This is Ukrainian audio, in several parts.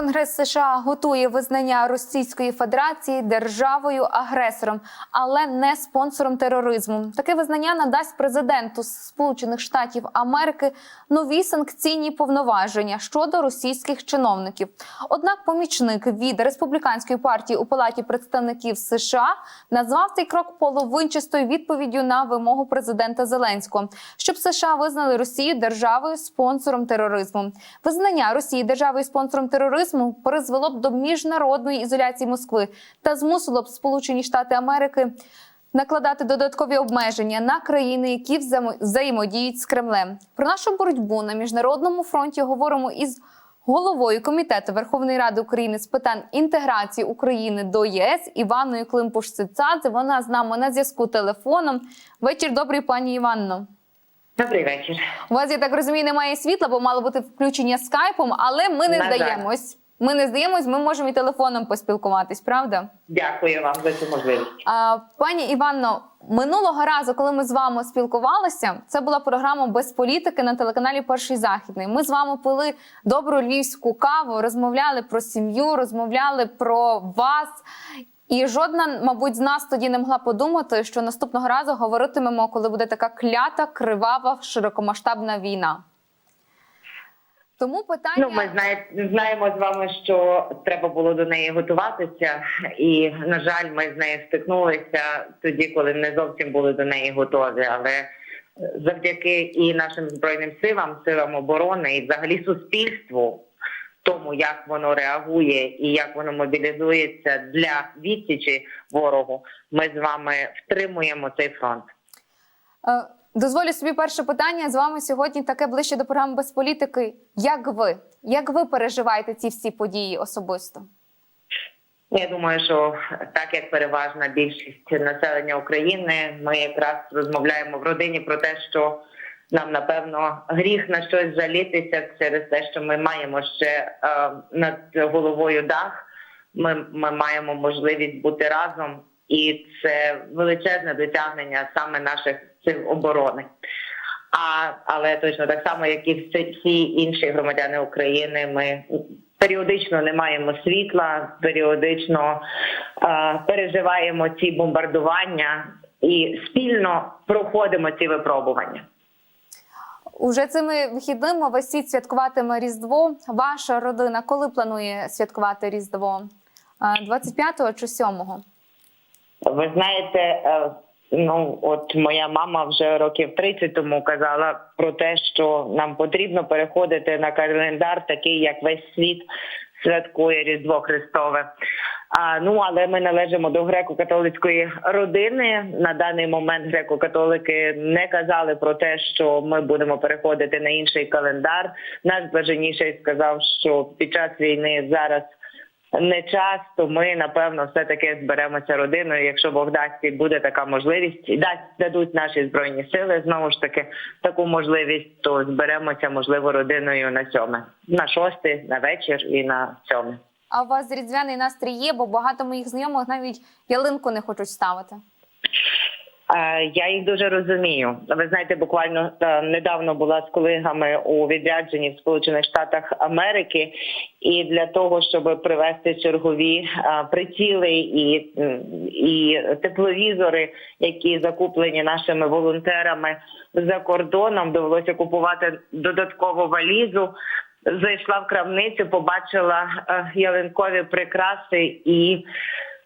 Конгрес США готує визнання Російської Федерації державою агресором, але не спонсором тероризму. Таке визнання надасть президенту Сполучених Штатів Америки нові санкційні повноваження щодо російських чиновників. Однак, помічник від республіканської партії у палаті представників США назвав цей крок половинчастою відповіддю на вимогу президента Зеленського, щоб США визнали Росію державою спонсором тероризму. Визнання Росії державою спонсором тероризму призвело б до міжнародної ізоляції Москви та змусило б Сполучені Штати Америки накладати додаткові обмеження на країни, які взаємо- взаємодіють з Кремлем. Про нашу боротьбу на міжнародному фронті говоримо із головою комітету Верховної Ради України з питань інтеграції України до ЄС Іванною Климпуш-Цицадзе. Вона з нами на зв'язку телефоном. Вечір добрий, пані Іванно. Добрий вечір. У вас, я так розумію, немає світла, бо мало бути включення скайпом, але ми не На здаємось. Ми не здаємось, ми можемо і телефоном поспілкуватись, правда? Дякую вам за цю можливість. А, пані Іванно, минулого разу, коли ми з вами спілкувалися, це була програма без політики на телеканалі Перший Західний. Ми з вами пили добру львівську каву, розмовляли про сім'ю, розмовляли про вас. І жодна, мабуть, з нас тоді не могла подумати, що наступного разу говоритимемо, коли буде така клята, кривава, широкомасштабна війна. Тому питання Ну, ми знає, знаємо з вами, що треба було до неї готуватися, і на жаль, ми з нею стикнулися тоді, коли не зовсім були до неї готові. Але е, завдяки і нашим збройним силам, силам оборони, і взагалі суспільству, тому як воно реагує і як воно мобілізується для відсічі ворогу, ми з вами втримуємо цей фронт. Е, Дозволю собі перше питання з вами сьогодні таке ближче до програми без політики. Як ви? Як ви переживаєте ці всі події особисто? Я думаю, що так як переважна більшість населення України, ми якраз розмовляємо в родині про те, що нам напевно гріх на щось жалітися через те, що ми маємо ще е, над головою дах. Ми, ми маємо можливість бути разом, і це величезне досягнення саме наших сил оборони. А але точно так само, як і всі, всі інші громадяни України, ми періодично не маємо світла, періодично е, переживаємо ці бомбардування і спільно проходимо ці випробування. Уже цими вихідними весь світ святкуватиме Різдво. Ваша родина коли планує святкувати Різдво? Е, 25-го чи 7-го? Ви знаєте, е, ну от моя мама вже років 30 тому казала про те, що нам потрібно переходити на календар, такий як весь світ святкує Різдво Христове. А ну але ми належимо до греко-католицької родини. На даний момент греко-католики не казали про те, що ми будемо переходити на інший календар. Наш блаженніший сказав, що під час війни зараз не час, то ми напевно все таки зберемося родиною. Якщо Бог дасть і буде така можливість, і дасть дадуть наші збройні сили знову ж таки таку можливість, то зберемося можливо родиною на сьоме, на шосте, на вечір і на сьоме. А у вас різдвяний настрій є, бо багато моїх знайомих навіть ялинку не хочуть ставити. Е, Я їх дуже розумію. Ви знаєте, буквально е, недавно була з колегами у відрядженні в Сполучених Штатах Америки, і для того, щоб привезти чергові е, приціли і, і тепловізори, які закуплені нашими волонтерами за кордоном, довелося купувати додаткову валізу. Зайшла в крамницю, побачила е, ялинкові прикраси і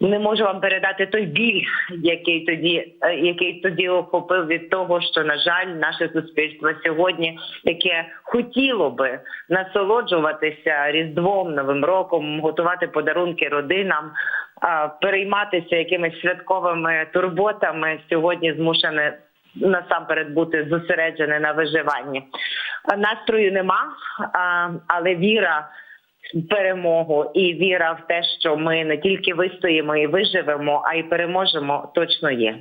не можу вам передати той біль, який тоді, е, який тоді охопив від того, що на жаль, наше суспільство сьогодні, яке хотіло би насолоджуватися різдвом, новим роком, готувати подарунки родинам, а, перейматися якимись святковими турботами, сьогодні змушене насамперед бути зосереджене на виживанні. Настрою нема, але віра перемогу і віра в те, що ми не тільки вистоїмо і виживемо, а й переможемо, точно є.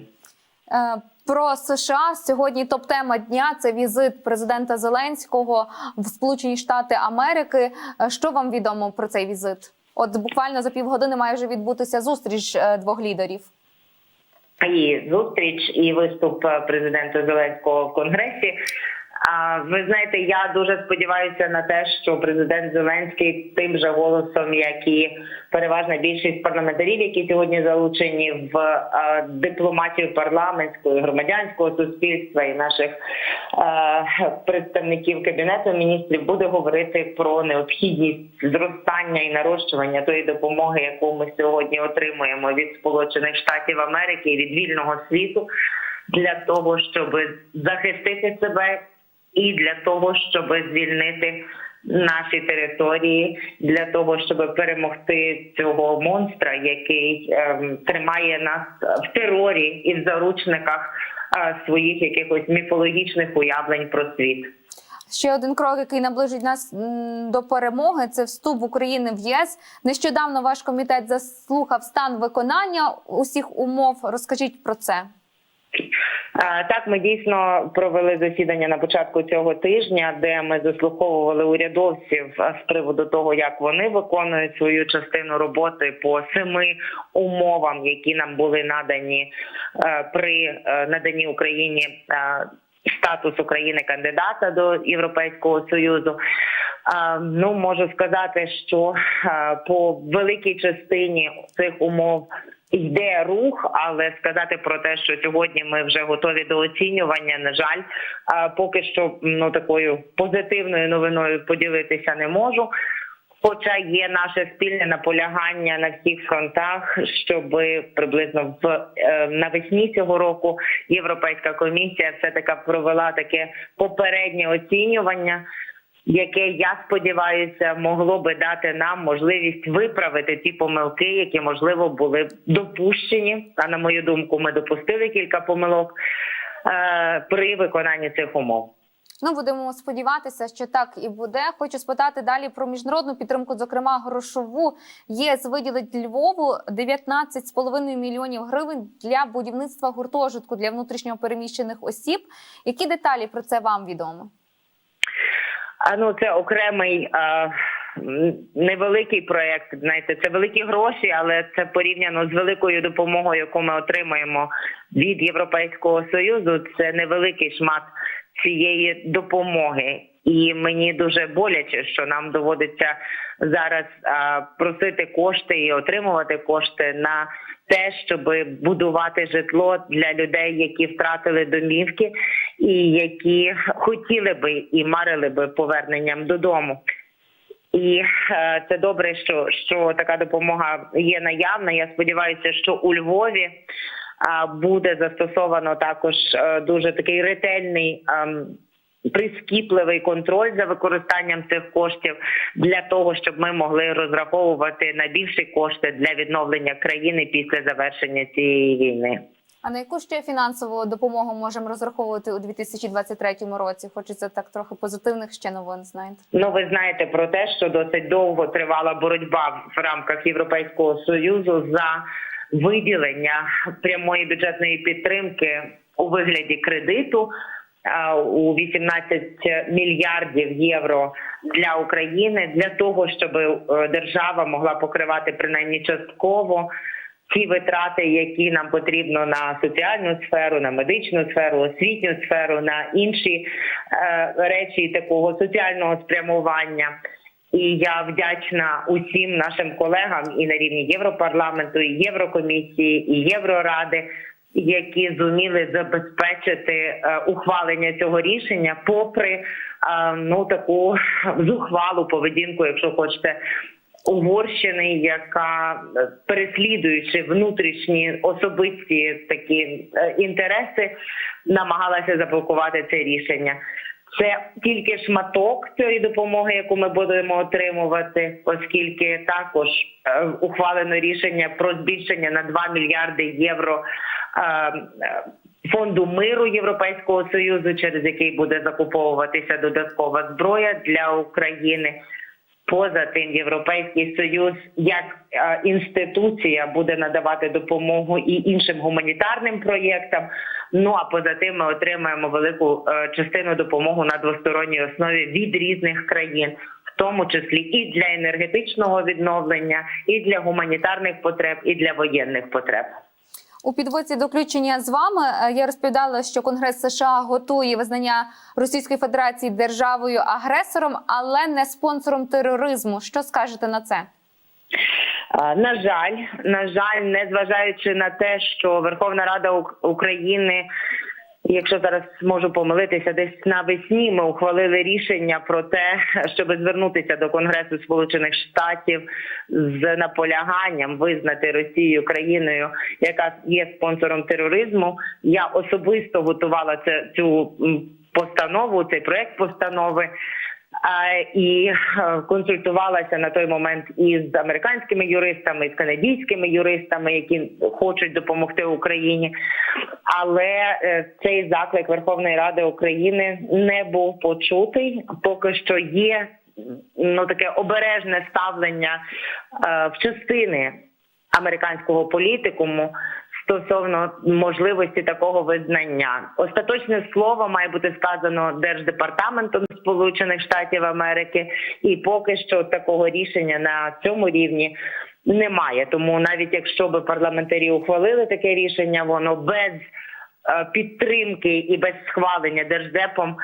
Е, Про США сьогодні топ-тема дня це візит президента Зеленського в Сполучені Штати Америки. Е, Що вам відомо про цей візит? От буквально за півгодини має вже відбутися зустріч е, двох лідерів. І зустріч, і виступ е, президента Зеленського в Конгресі. Ви знаєте, я дуже сподіваюся на те, що президент Зеленський тим же голосом, як і переважна більшість парламентарів, які сьогодні залучені в дипломатію парламентського громадянського суспільства і наших представників кабінету міністрів, буде говорити про необхідність зростання і нарощування тої допомоги, яку ми сьогодні отримуємо від Сполучених Штатів Америки і від вільного світу, для того, щоб захистити себе і для того, щоб звільнити наші території, для того, щоб перемогти цього монстра, який ем, тримає нас в терорі і в заручниках е, своїх якихось міфологічних уявлень про світ. Ще один крок, який наближить нас до перемоги, це вступ України в ЄС. Нещодавно ваш комітет заслухав стан виконання усіх умов. Розкажіть про це. Так, ми дійсно провели засідання на початку цього тижня, де ми заслуховували урядовців з приводу того, як вони виконують свою частину роботи по семи умовам, які нам були надані при наданні Україні статус України кандидата до Європейського союзу. Ну можу сказати, що по великій частині цих умов йде рух, але сказати про те, що сьогодні ми вже готові до оцінювання, на жаль, е, поки що ну такою позитивною новиною поділитися не можу. Хоча є наше спільне наполягання на всіх фронтах, щоб приблизно в е, навесні цього року Європейська комісія все таки провела таке попереднє оцінювання, яке я сподіваюся могло би дати нам можливість виправити ті помилки, які можливо були допущені. А на мою думку, ми допустили кілька помилок е, при виконанні цих умов. Ну будемо сподіватися, що так і буде. Хочу спитати далі про міжнародну підтримку, зокрема грошову. ЄС виділить Львову 19,5 мільйонів гривень для будівництва гуртожитку для внутрішньо переміщених осіб. Які деталі про це вам відомо? Ну це окремий а, невеликий проект. Знаєте, це великі гроші, але це порівняно з великою допомогою, яку ми отримаємо від Європейського союзу. Це невеликий шмат цієї допомоги. І мені дуже боляче, що нам доводиться зараз а, просити кошти і отримувати кошти на те, щоб будувати житло для людей, які втратили домівки, і які хотіли би і марили би поверненням додому. І е, це добре, що, що така допомога є наявна. Я сподіваюся, що у Львові а, буде застосовано також е, дуже такий ретельний. ем, Прискіпливий контроль за використанням цих коштів для того, щоб ми могли розраховувати на більші кошти для відновлення країни після завершення цієї війни. А на яку ще фінансову допомогу можемо розраховувати у 2023 році? Хочеться так трохи позитивних ще новин. Знаєте. Ну, ви знаєте про те, що досить довго тривала боротьба в рамках Європейського союзу за виділення прямої бюджетної підтримки у вигляді кредиту у 18 мільярдів євро для України для того, щоб е, держава могла покривати принаймні частково ті витрати, які нам потрібно на соціальну сферу, на медичну сферу, освітню сферу, на інші е, речі такого соціального спрямування. І я вдячна усім нашим колегам і на рівні Європарламенту, і Єврокомісії, і Євроради, які зуміли забезпечити е, ухвалення цього рішення, попри е, ну таку зухвалу поведінку, якщо хочете, Угорщини, яка е, переслідуючи внутрішні особисті такі інтереси, намагалася заблокувати це рішення. Це тільки шматок цієї допомоги, яку ми будемо отримувати, оскільки також е, ухвалено рішення про збільшення на 2 мільярди євро е, е, фонду миру Європейського союзу, через який буде закуповуватися додаткова зброя для України. Поза тим, європейський союз як е, інституція буде надавати допомогу і іншим гуманітарним проєктам. Ну а поза тим, ми отримаємо велику е, частину допомоги на двосторонній основі від різних країн, в тому числі і для енергетичного відновлення, і для гуманітарних потреб, і для воєнних потреб. У підводці до включення з вами е, я розповідала, що Конгрес США готує визнання Російської Федерації державою агресором, але не спонсором тероризму. Що скажете на це? На жаль, на жаль, незважаючи на те, що Верховна Рада України, якщо зараз можу помилитися, десь навесні ми ухвалили рішення про те, щоб звернутися до Конгресу Сполучених Штатів з наполяганням визнати Росію країною, яка є спонсором тероризму. Я особисто готувала це цю постанову, цей проект постанови. І е, консультувалася на той момент із американськими юристами, з канадійськими юристами, які хочуть допомогти Україні. Але е, цей заклик Верховної Ради України не був почутий. Поки що є ну таке обережне ставлення е, в частини американського політикуму стосовно можливості такого визнання. Остаточне слово має бути сказано держдепартаментом Сполучених Штатів Америки, і поки що такого рішення на цьому рівні. Немає тому, навіть якщо би парламентарі ухвалили таке рішення, воно без е, підтримки і без схвалення держдепом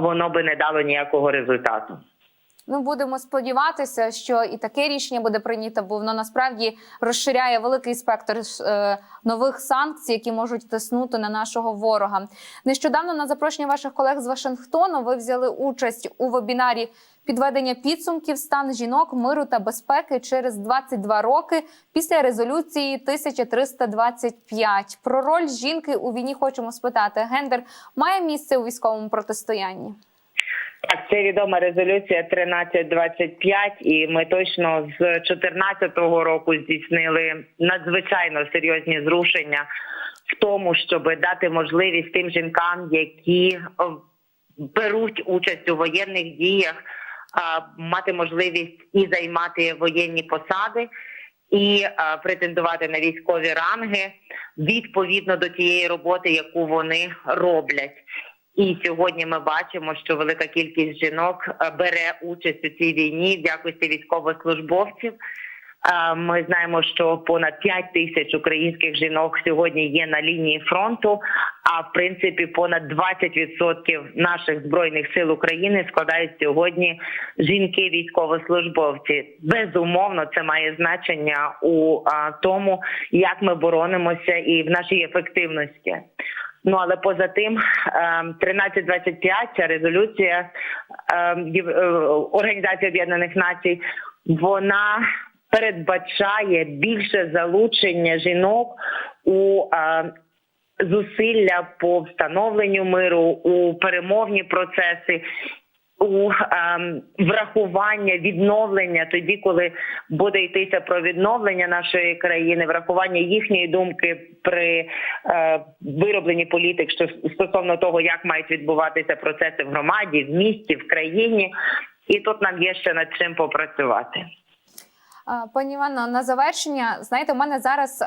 воно би не дало ніякого результату. Ну будемо сподіватися, що і таке рішення буде прийнято, бо воно насправді розширяє великий спектр е, нових санкцій, які можуть тиснути на нашого ворога. Нещодавно на запрошення ваших колег з Вашингтону ви взяли участь у вебінарі підведення підсумків стан жінок, миру та безпеки через 22 роки після резолюції 1325. Про роль жінки у війні хочемо спитати. Гендер має місце у військовому протистоянні. Так, це відома резолюція 1325, і ми точно з 2014 року здійснили надзвичайно серйозні зрушення в тому, щоб дати можливість тим жінкам, які беруть участь у воєнних діях, а, мати можливість і займати воєнні посади. І а, претендувати на військові ранги відповідно до тієї роботи, яку вони роблять. І сьогодні ми бачимо, що велика кількість жінок е, бере участь у цій війні в якості військовослужбовців. Е, Ми знаємо, що понад 5 тисяч українських жінок сьогодні є на лінії фронту. А в принципі, понад 20% наших збройних сил України складають сьогодні жінки військовослужбовці. Безумовно, це має значення у тому, як ми боронимося і в нашій ефективності. Ну але поза тим, ем, 1325, ця резолюція ем, е, Організації Об'єднаних Націй, вона передбачає більше залучення жінок у е, зусилля по встановленню миру, у перемовні процеси. У ем, врахування відновлення тоді, коли буде йтися про відновлення нашої країни, врахування їхньої думки при е, виробленні політик, що стосовно того, як мають відбуватися процеси в громаді, в місті, в країні, і тут нам є ще над чим попрацювати. Пані Івано, на завершення, знаєте, у мене зараз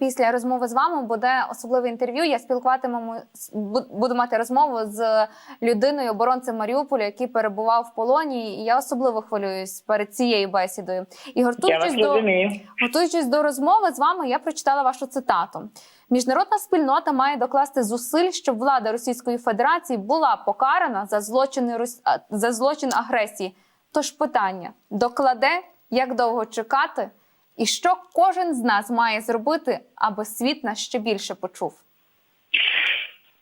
після розмови з вами буде особливе інтерв'ю. Я спілкуватиму бу- буду мати розмову з людиною, оборонцем Маріуполя, який перебував в полоні. І я особливо хвилююсь перед цією бесідою. І готуючись до готуючись до розмови з вами, я прочитала вашу цитату. Міжнародна спільнота має докласти зусиль, щоб влада Російської Федерації була покарана за злочини за злочин агресії. Тож питання докладе, як довго чекати, і що кожен з нас має зробити, аби світ нас ще більше почув.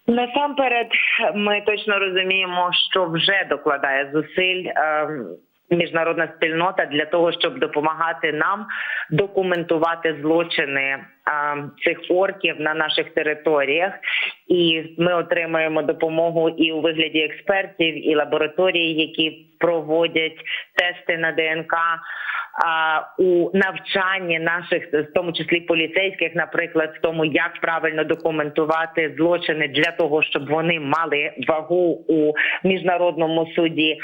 Насамперед, ми точно розуміємо, що вже докладає зусиль ем, міжнародна спільнота для того, щоб допомагати нам документувати злочини ем, цих орків на наших територіях, і ми отримуємо допомогу і у вигляді експертів, і лабораторій, які проводять тести на ДНК. У навчанні наших, в тому числі поліцейських, наприклад, в тому, як правильно документувати злочини для того, щоб вони мали вагу у міжнародному суді.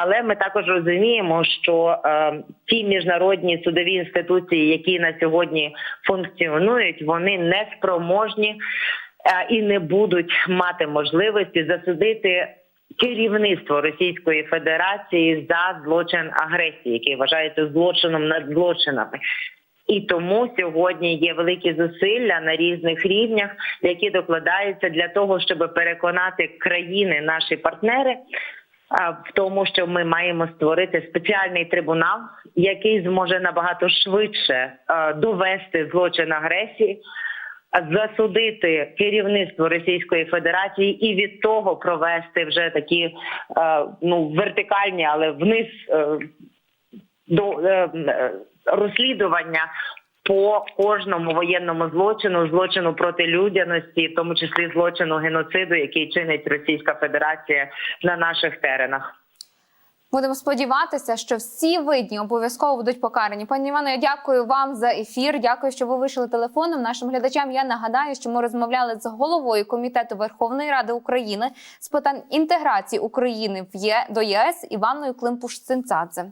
Але ми також розуміємо, що е, ті міжнародні судові інституції, які на сьогодні функціонують, вони не спроможні е, і не будуть мати можливості засудити керівництво Російської Федерації за злочин агресії, який вважається злочином над злочинами. І тому сьогодні є великі зусилля на різних рівнях, які докладаються для того, щоб переконати країни, наші партнери, в тому, що ми маємо створити спеціальний трибунал, який зможе набагато швидше довести злочин агресії, засудити керівництво Російської Федерації і від того провести вже такі е, ну вертикальні, але вниз е, до е, розслідування по кожному воєнному злочину, злочину проти людяності, в тому числі злочину геноциду, який чинить Російська Федерація на наших теренах. Будемо сподіватися, що всі видні обов'язково будуть покарані. Пані Івано, я дякую вам за ефір. Дякую, що ви вийшли телефоном. Нашим глядачам я нагадаю, що ми розмовляли з головою комітету Верховної Ради України з питань інтеграції України в Є до ЄС Іваною Климпуш-Цинцадзе.